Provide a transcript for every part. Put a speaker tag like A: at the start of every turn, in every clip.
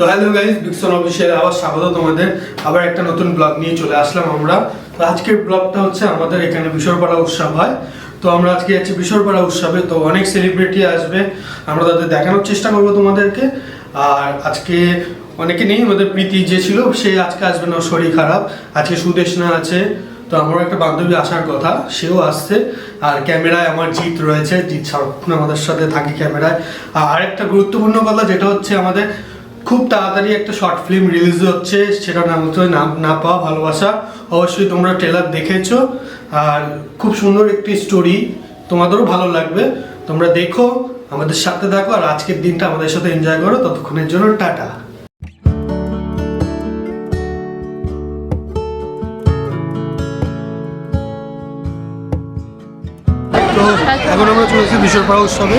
A: তো hello guys বিকসন official আবার স্বাগত তোমাদের। আবার একটা নতুন ব্লগ নিয়ে চলে আসলাম আমরা। তো আজকের ব্লগটা হচ্ছে আমাদের এখানে বিশ্বরপাড়া উৎসব হয়। তো আমরা আজকে যাচ্ছি বিশ্বরপাড়া উৎসবে, তো অনেক সেলিব্রিটি আসবে। আমরা তাদের দেখানোর চেষ্টা করব তোমাদেরকে। আর আজকে অনেকে নেই, আমাদের প্রীতি যে ছিল, সে আজকে আসবে না শরীর খারাপ। আজকে সুদেশনা আছে। তো আমারও একটা বান্ধবী আসার কথা, সেও আসছে। আর ক্যামেরায় আমার জিৎ রয়েছে। জিৎ সারাক্ষণ আমাদের সাথে থাকে ক্যামেরায়। আর আরেকটা গুরুত্বপূর্ণ কথা, যেটা হচ্ছে আমাদের খুব তাড়াতাড়ি একটা শর্ট ফিল্ম রিলিজ হচ্ছে সেটা নাম হচ্ছে না না পাওয়া ভালোবাসা। অবশ্যই তোমরা ট্রেলার দেখেছ, আর খুব সুন্দর একটি স্টোরি তোমাদেরও ভালো লাগবে। তোমরা দেখো, আমাদের সাথে থাকো, আর আজকের দিনটা আমাদের সাথে এনজয় করো, ততক্ষণের জন্য টাটা। তো এখন আমরা চলেছি বিশ্বরপাড়া উৎসবে।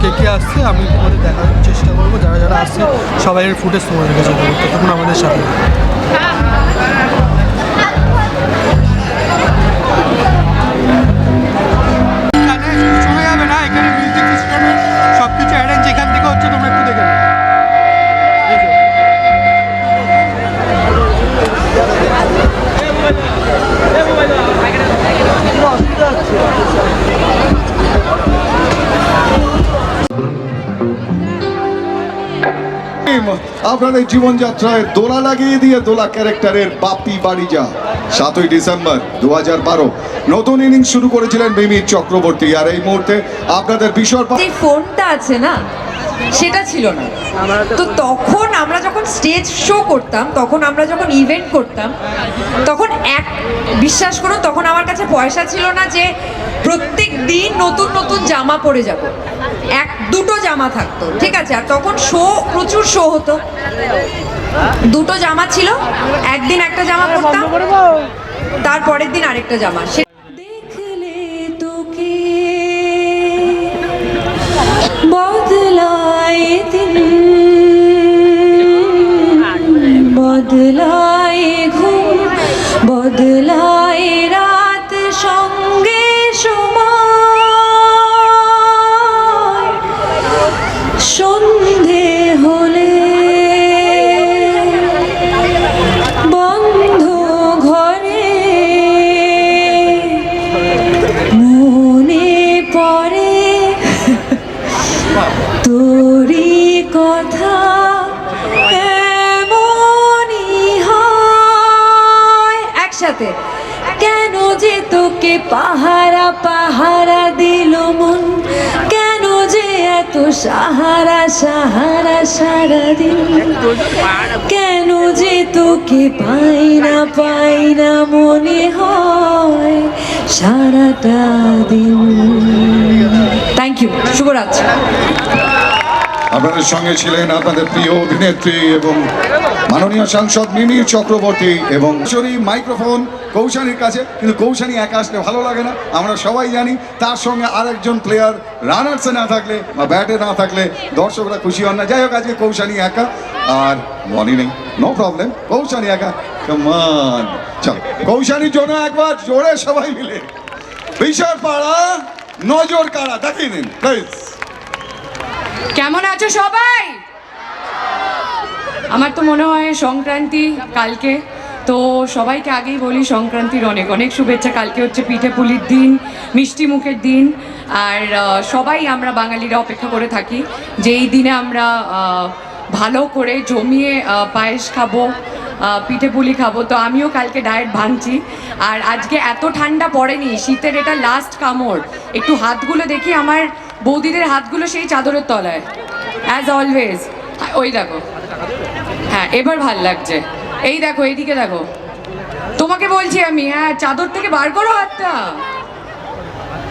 A: কে কে আসছে আমি তোমাদের দেখার চেষ্টা করব। যারা যারা আসছে, সবাই ফুটেজ তোমাদের কাছে তখন আমাদের সাথে।
B: আপনাদের জীবনযাত্রায় দোলা লাগিয়ে দিয়ে দোলা ক্যারেক্টারের বাপি বাড়ি যা। সাতই ডিসেম্বর দু হাজার বারো, নতুন ইনিংস শুরু করেছিলেন মিমির চক্রবর্তী। আর এই মুহূর্তে আপনাদের বিশর
C: ফোনটা আছে না সেটা ছিল না। তো তখন আমরা যখন স্টেজ শো করতাম, তখন আমরা যখন ইভেন্ট করতাম, তখন এক, বিশ্বাস করুন, তখন আমার কাছে পয়সা ছিল না যে প্রত্যেক দিন নতুন নতুন জামা পরে যাব। এক, দুটো জামা থাকতো, ঠিক আছে? আর তখন শো প্রচুর শো হতো। দুটো জামা ছিল, একদিন একটা জামা পরতাম, তারপরের দিন আরেকটা জামা। বদলায় পাহারা পাহারা দিল মন। কেন যে এত সাহারা সাহারা সারা দিন? কেন যে তোকে পাই না পাই না মনে হয় সারাটা দিন। থ্যাংক ইউ শুভরাত্রি।
B: আপনাদের সঙ্গে ছিলেন আপনাদের প্রিয় অভিনেত্রী এবং মাননীয় সাংসদ মিমির চক্রবর্তী এবং সরি মাইক্রোফোন কৌশানীর কাছে, কিন্তু কৌশানী একা আসলে ভালো লাগে না। আমরা সবাই জানি তার সঙ্গে আরেকজন প্লেয়ার রানার্সে না থাকলে বা ব্যাটে না থাকলে দর্শকরা খুশি হন না। যাই হোক, আজকে কৌশানি একা, আর বনি নেই। নো প্রবলেম কৌশানি একা। কমান চলো। কৌশানির জন্য একবার জোরে সবাই মিলে। বিশাল পাড়া নজর কাড়া দেখিয়ে নিন প্লিজ
D: কেমন আছো সবাই? আমার তো মনে হয় সংক্রান্তি কালকে, তো সবাইকে আগেই বলি সংক্রান্তির অনেক অনেক শুভেচ্ছা। কালকে হচ্ছে পিঠে পুলির দিন, মিষ্টি মুখের দিন, আর সবাই আমরা বাঙালিরা অপেক্ষা করে থাকি যে এই দিনে আমরা ভালো করে জমিয়ে পায়েস খাব পিঠে পুলি খাব। তো আমিও কালকে ডায়েট ভাঙছি। আর আজকে এত ঠান্ডা পড়েনি, শীতের এটা লাস্ট কামড়। একটু হাতগুলো দেখি, আমার বৌদিদের হাতগুলো সেই চাদরের তলায় অ্যাজ অলওয়েজ ওই দেখো। হ্যাঁ এবার ভালো লাগছে। এই দেখো এইদিকে দেখো। তোমাকে বলছি আমি হ্যাঁ চাদর থেকে বার করো হাতটা।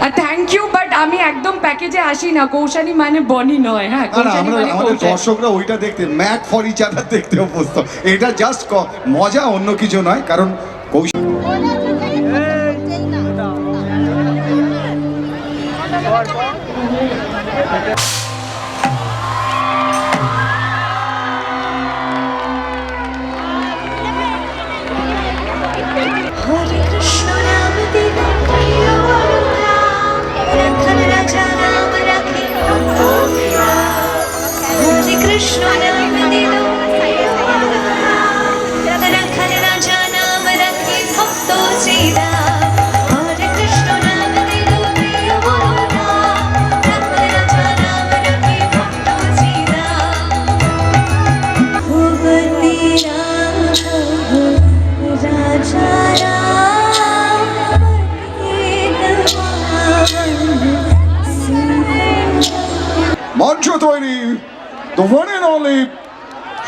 D: আর থ্যাংক ইউ বাট আমি একদম প্যাকেজে আসি না কৌশানি মানে বনি নয় হ্যাঁ
B: না না আমরা
D: মানে
B: আমাদের দর্শকরা ওইটা দেখতে ম্যাক ফর ইচ আদার দেখতে অভ্যস্ত। এটা জাস্ট মজা অন্য কিছু নয় কারণ কৌশল
E: কৃষ্ণ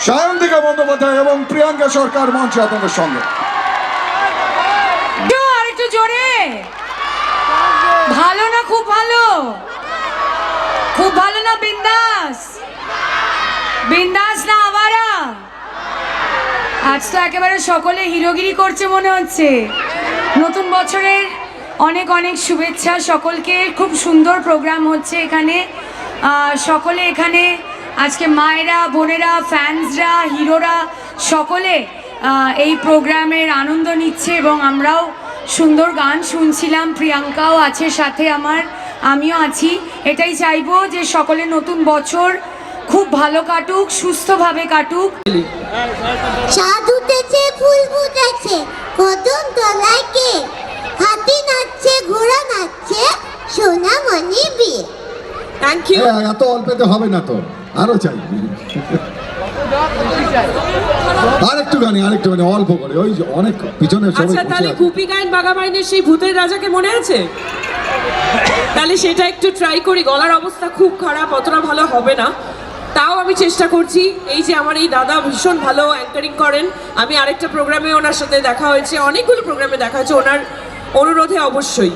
F: সায়ন্তিকা বন্দ্যোপাধ্যায় এবং প্রিয়াঙ্কা সরকার মঞ্চে আপনাদের সঙ্গে।
D: আর জোরে। ভালো না খুব ভালো? খুব ভালো না বিন্দাস? বিন্দাস না আবারা? আজ তো একেবারে সকলে হিরোগিরি করছে মনে হচ্ছে। নতুন বছরের অনেক অনেক শুভেচ্ছা সকলকে। খুব সুন্দর প্রোগ্রাম হচ্ছে এখানে। সকলে এখানে আজকে মায়েরা বোনেরা ফ্যান্সরা হিরোরা সকলে এই প্রোগ্রামের আনন্দ নিচ্ছে এবং আমরাও সুন্দর গান শুনছিলাম। প্রিয়াঙ্কাও আছে সাথে আমার আমিও আছি। এটাই চাইব যে সকলে নতুন বছর খুব ভালো কাটুক সুস্থভাবে কাটুক।
G: উঠেছে ফুল ফুটেছে কদম তলায় কে? হাতি নাচছে ঘোড়া নাচছে সোনা মনি বিয়ে
H: থ্যাংক ইউ
F: এত অল্পেতে হবে না তো। আরও চাই। আরেকটু গানি আরেকটু গানি অল্প করে। ওই অনেক পিছনে সবাই
H: আচ্ছা তাহলে। গুপি গাইন বাগাবাইনের সেই ভূতের রাজাকে মনে আছে? তাহলে সেটা একটু ট্রাই করি। গলার অবস্থা খুব খারাপ অতটা ভালো হবে না। তাও আমি চেষ্টা করছি। এই যে আমার এই দাদা ভীষণ ভালো অ্যাঙ্কারিং করেন। আমি আরেকটা প্রোগ্রামে ওনার সাথে দেখা হয়েছে। অনেকগুলো প্রোগ্রামে দেখা হয়েছে। ওনার অনুরোধে অবশ্যই।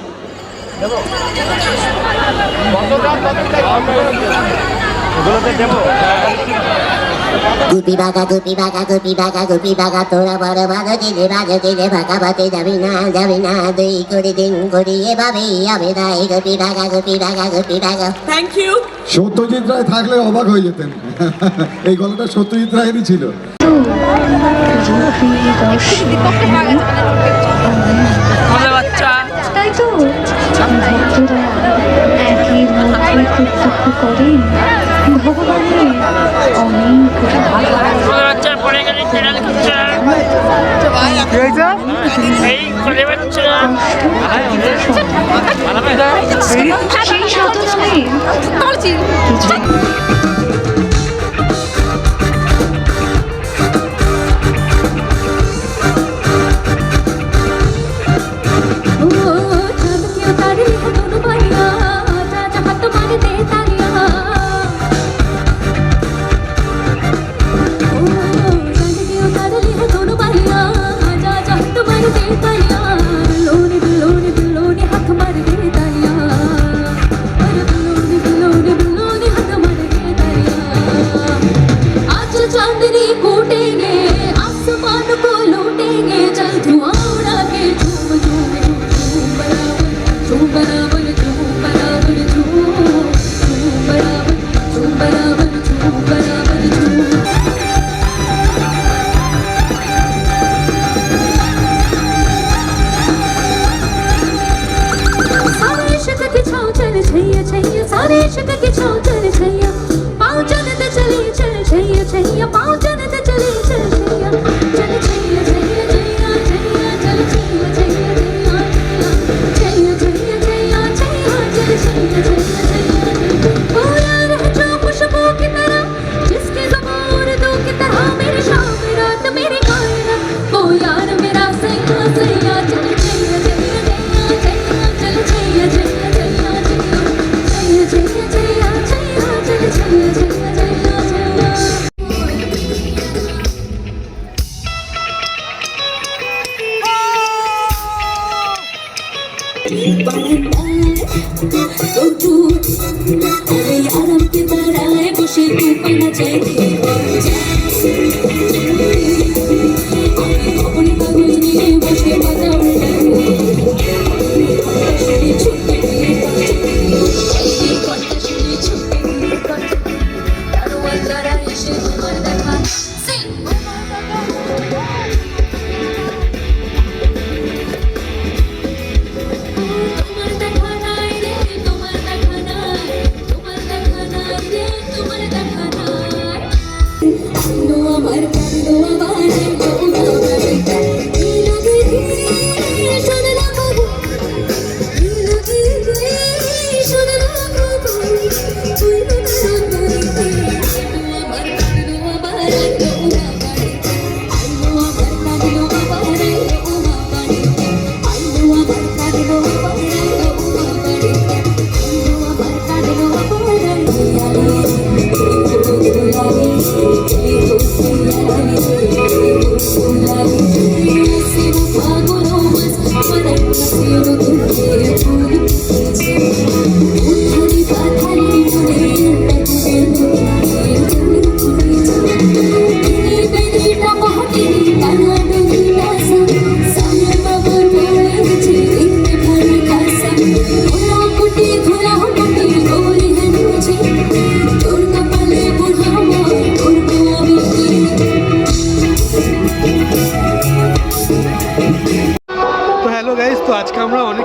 G: গুপি বাগা গুপি বাগা গুপি বাগা গুপি বাগা তোরা বড় বড় দিলে বাজে দিলে বাঁকা বাতে যাবি না যাবি না দুই করে দিন করি এভাবেই না এই গুপি বাগা গুপি বাগা গুপি বাগা
H: থ্যাংক ইউ
F: সত্যজিৎ রায় থাকলে অবাক হয়ে যেতেন। এই গলাটা সত্যজিৎ রায়েরই ছিল।
A: 你轻轻地走过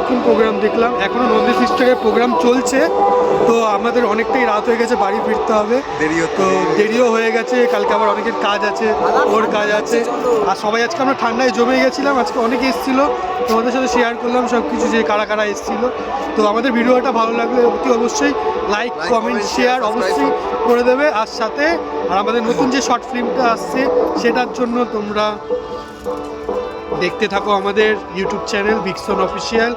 A: অনেকক্ষণ প্রোগ্রাম দেখলাম। এখনও নন্দী সিস্টারের প্রোগ্রাম চলছে। তো আমাদের অনেকটাই রাত হয়ে গেছে বাড়ি ফিরতে হবে। দেরিও তো দেরিও হয়ে গেছে কালকে আবার অনেকের কাজ আছে ওর কাজ আছে। আর সবাই আজকে আমরা ঠান্ডায় জমে গেছিলাম আজকে অনেকে এসেছিল। তোমাদের সাথে শেয়ার করলাম সব কিছু যে কারা কারা এসেছিল। তো আমাদের ভিডিওটা ভালো লাগলে অতি অবশ্যই লাইক কমেন্ট শেয়ার অবশ্যই করে। দেবে। আর সাথে আর আমাদের নতুন যে শর্ট ফিল্মটা আসছে সেটার জন্য তোমরা দেখতে থাকো আমাদের ইউটিউব চ্যানেল ভিক্সন অফিসিয়াল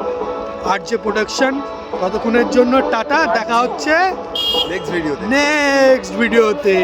A: আর যে প্রোডাকশন ততক্ষণের জন্য টাটা দেখা হচ্ছে
F: নেক্সট ভিডিওতে
A: নেক্সট ভিডিওতে